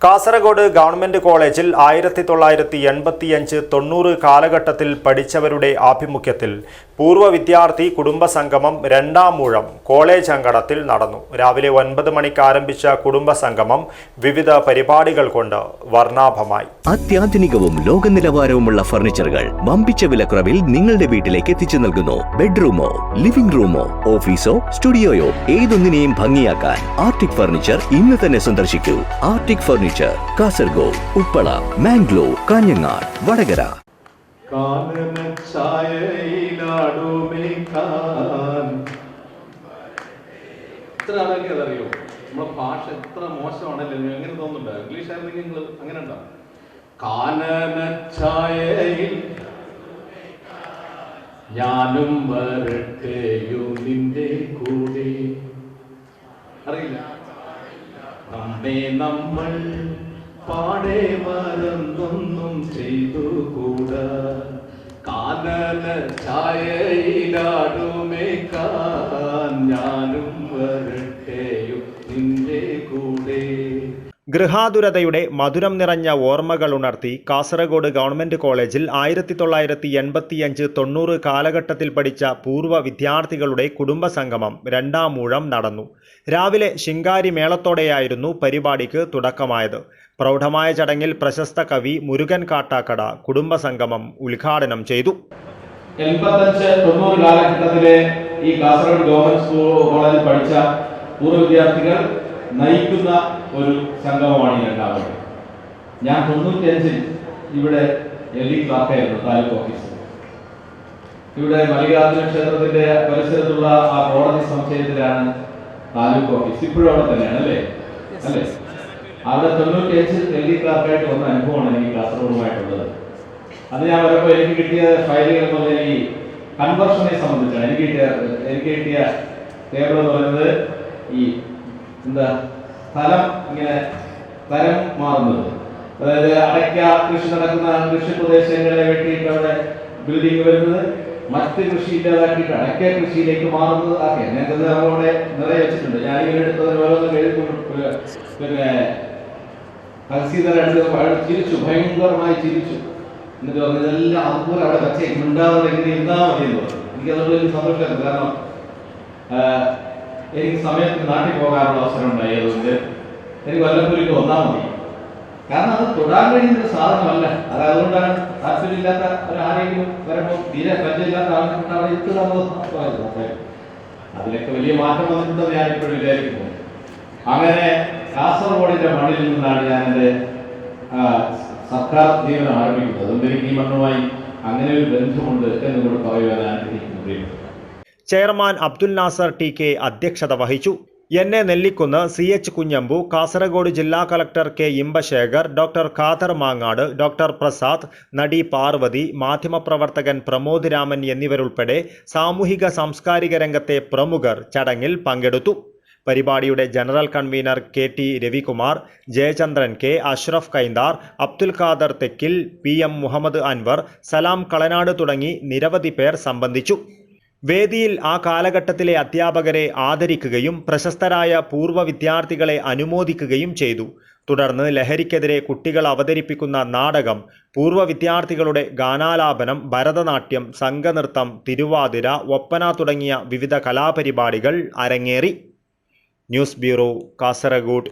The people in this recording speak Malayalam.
കാസർഗോഡ് ഗവൺമെന്റ് കോളേജിൽ ആയിരത്തി തൊള്ളായിരത്തി എൺപത്തിയഞ്ച് തൊണ്ണൂറ് കാലഘട്ടത്തിൽ പഠിച്ചവരുടെ ആഭിമുഖ്യത്തിൽ പൂർവ വിദ്യാർത്ഥി കുടുംബ സംഗമം രണ്ടാം മൂഴം കോളേജ് അങ്കണത്തിൽ നടന്നു. രാവിലെ ഒൻപത് മണിക്ക് ആരംഭിച്ച കുടുംബ സംഗമം വിവിധ പരിപാടികൾ കൊണ്ട് വർണാഭമായി. അത്യാധുനികവും ലോക നിലവാരവുമുള്ള ഫർണിച്ചറുകൾ വമ്പിച്ച വിലക്കുറവിൽ നിങ്ങളുടെ വീട്ടിലേക്ക് എത്തിച്ചു നൽകുന്നു. ബെഡ്റൂമോ ലിവിംഗ് റൂമോ ഓഫീസോ സ്റ്റുഡിയോയോ ഏതൊന്നിനെയും ഭംഗിയാക്കാൻ ആർട്ടിക് ഫർണിച്ചർ ഇന്ന് തന്നെ സന്ദർശിക്കൂ. Arctic furniture Kasaragod Uppala Mangalore Kanhangad Vadakara. എത്ര ആളൊക്കെ അതറിയോ? നമ്മളെ ഭാഷ എത്ര മോശമാണല്ലോ? നിങ്ങൾ എങ്ങനെ തോന്നുന്നുണ്ടോ? ഇംഗ്ലീഷ് ആയിരുന്നെങ്കിൽ നിങ്ങൾ അങ്ങനെ ഉണ്ടോ? കാനനച്ചായയിൽ ഞാനും വരട്ടെയോ നിന്റെ കൂടെ. അറിയില്ല. നമ്മെ നമ്മൾ പാടെ മറന്നൊന്നും ചെയ്തു കൂടാ കാനന ഛായയിലാടുമേ കാൻ ഞാനും വരട്ടെയോ ഗൃഹാതുരതയുടെ മധുരം നിറഞ്ഞ ഓർമ്മകൾ ഉണർത്തി കാസർഗോഡ് ഗവൺമെന്റ് കോളേജിൽ ആയിരത്തി തൊള്ളായിരത്തി എൺപത്തിയഞ്ച് തൊണ്ണൂറ് കാലഘട്ടത്തിൽ പഠിച്ച പൂർവ വിദ്യാർത്ഥികളുടെ കുടുംബസംഗമം രണ്ടാം മൂഴം നടന്നു. രാവിലെ ശിങ്കാരി മേളത്തോടെയായിരുന്നു പരിപാടിക്ക് തുടക്കമായത്. പ്രൗഢമായ ചടങ്ങിൽ പ്രശസ്ത കവി മുരുകൻ കാട്ടാക്കട കുടുംബസംഗമം ഉദ്ഘാടനം ചെയ്തു. എൺപത്തഞ്ച് തൊണ്ണൂറ് കാലഘട്ടത്തിലെ ഈ കാസർഗോഡ് ഗവൺമെന്റ് സ്കൂൾ കോളേജിൽ പഠിച്ച പൂർവ വിദ്യാർത്ഥികൾ നയിക്കുന്ന ഒരു സംഗമമാണ് ഈ രണ്ടാമത്. ഞാൻ തൊണ്ണൂറ്റിയഞ്ചിൽ ഇവിടെ എൽ ഡി ക്ലാർക്കായിരുന്നു താലൂക്ക് ഓഫീസിൽ ഇവിടെ മല്ലികാർജുന ക്ഷേത്രത്തിന്റെ പരിസരത്തുള്ള ആ കോടതി സമുച്ചയത്തിലാണ് താലൂക്ക് ഓഫീസ് ഇപ്പോഴും അവിടെ തന്നെയാണ് അല്ലേ? അല്ലേ? അവിടെ തൊണ്ണൂറ്റിയഞ്ചിൽ എൽ ഡി ക്ലാർക്കായിട്ട് വന്ന അനുഭവമാണ് എനിക്ക് കാസർഗോഡുമായിട്ടുള്ളത്. അത് ഞാൻ വരുമ്പോൾ എനിക്ക് കിട്ടിയ ഫയലുകൾ എന്ന് പറഞ്ഞാൽ ഈ കൺവെർഷനെ സംബന്ധിച്ചാണ്. എനിക്ക് കിട്ടിയ എനിക്ക് കിട്ടിയ ടേബിൾ എന്ന് പറയുന്നത് ഈ എന്താ? സ്ഥലം ഇങ്ങനെ തരം മാറുന്നത്. അതായത് അടയ്ക്ക കൃഷി നടക്കുന്ന കൃഷി പ്രദേശങ്ങളെ വെട്ടിയിട്ട് അവിടെ ബിൽഡിംഗ് വരുന്നത് മറ്റ് കൃഷി ഇല്ലാതാക്കിയിട്ട് അടയ്ക്ക കൃഷിയിലേക്ക് മാറുന്നത് ആക്കി. അങ്ങനത്തെ അവിടെ നിറയെ വെച്ചിട്ടുണ്ട്. ഞാൻ ഇങ്ങനെ എടുത്തത് ഓരോന്നും എഴുതി പിന്നെ ഹസീതരടുത്ത് ചിരിച്ചു ഭയങ്കരമായി ചിരിച്ചു. എന്നിട്ട് പറഞ്ഞു ഇതെല്ലാം അതുപോലെ അവിടെ വെച്ചേ ഉണ്ടാകുന്നത് എങ്ങനെ ഇരുന്നാ മതി എന്ന് പറഞ്ഞു. എനിക്ക് അതുകൊണ്ട് വലിയ സന്തോഷമായിരുന്നു കാരണം എനിക്ക് സമയത്ത് നാട്ടിൽ പോകാനുള്ള അവസരം ഉണ്ടായതുകൊണ്ട് എനിക്ക് വല്ലപ്പോഴേക്ക് വന്നാൽ മതി. കാരണം അത് തൊടാൻ കഴിയുന്ന സാധനമല്ല. അത് അതുകൊണ്ടാണ് താല്പര്യമില്ലാത്ത ഒരാരെങ്കിലും വരുമ്പോൾ തീരെ പരിചയമില്ലാത്ത ആൾക്കാർക്ക് അവിടെ ഇട്ടുള്ളത് അതിലൊക്കെ വലിയ മാറ്റം വന്നിട്ടുണ്ടെന്ന് ഞാൻ ഇപ്പോഴും വിചാരിക്കുന്നു. അങ്ങനെ കാസർഗോഡിന്റെ മണ്ണിൽ നിന്നാണ് ഞാൻ എന്റെ സർക്കാർ ജീവനം ആരംഭിക്കുന്നത്. അതുകൊണ്ട് എനിക്ക് ഈ മണ്ണുമായി അങ്ങനെ ഒരു ബന്ധമുണ്ട് എന്ന് കൂടെ ഞാൻ ആഗ്രഹിക്കുന്നു. Chairman Abdul Nasar T K അധ്യക്ഷത വഹിച്ചു. N A Nellikkunnu C H Kunhambu Kasaragod ജില്ലാ collector K Inbasekar doctor Khader Mangad doctor Prasad നടി പാർവതി മാധ്യമപ്രവർത്തകൻ പ്രമോദ് രാമൻ എന്നിവരുൾപ്പെടെ സാമൂഹിക സാംസ്കാരിക രംഗത്തെ പ്രമുഖർ ചടങ്ങിൽ പങ്കെടുത്തു. പരിപാടിയുടെ general convener K T Ravikumar Jayachandran K Ashraf Kaindar Abdul Khader Thekkil P M Muhammad Anwar Salam Kalanad തുടങ്ങി നിരവധി പേർ സംബന്ധിച്ചു. വേദിയിൽ ആ കാലഘട്ടത്തിലെ അധ്യാപകരെ ആദരിക്കുകയും പ്രശസ്തരായ പൂർവ വിദ്യാർത്ഥികളെ അനുമോദിക്കുകയും ചെയ്തു. തുടർന്ന് ലഹരിക്കെതിരെ കുട്ടികൾ അവതരിപ്പിക്കുന്ന നാടകം പൂർവ വിദ്യാർത്ഥികളുടെ ഗാനാലാപനം ഭരതനാട്യം സംഘനൃത്തം തിരുവാതിര ഒപ്പന തുടങ്ങിയ വിവിധ കലാപരിപാടികൾ അരങ്ങേറി. News bureau Kasaragod.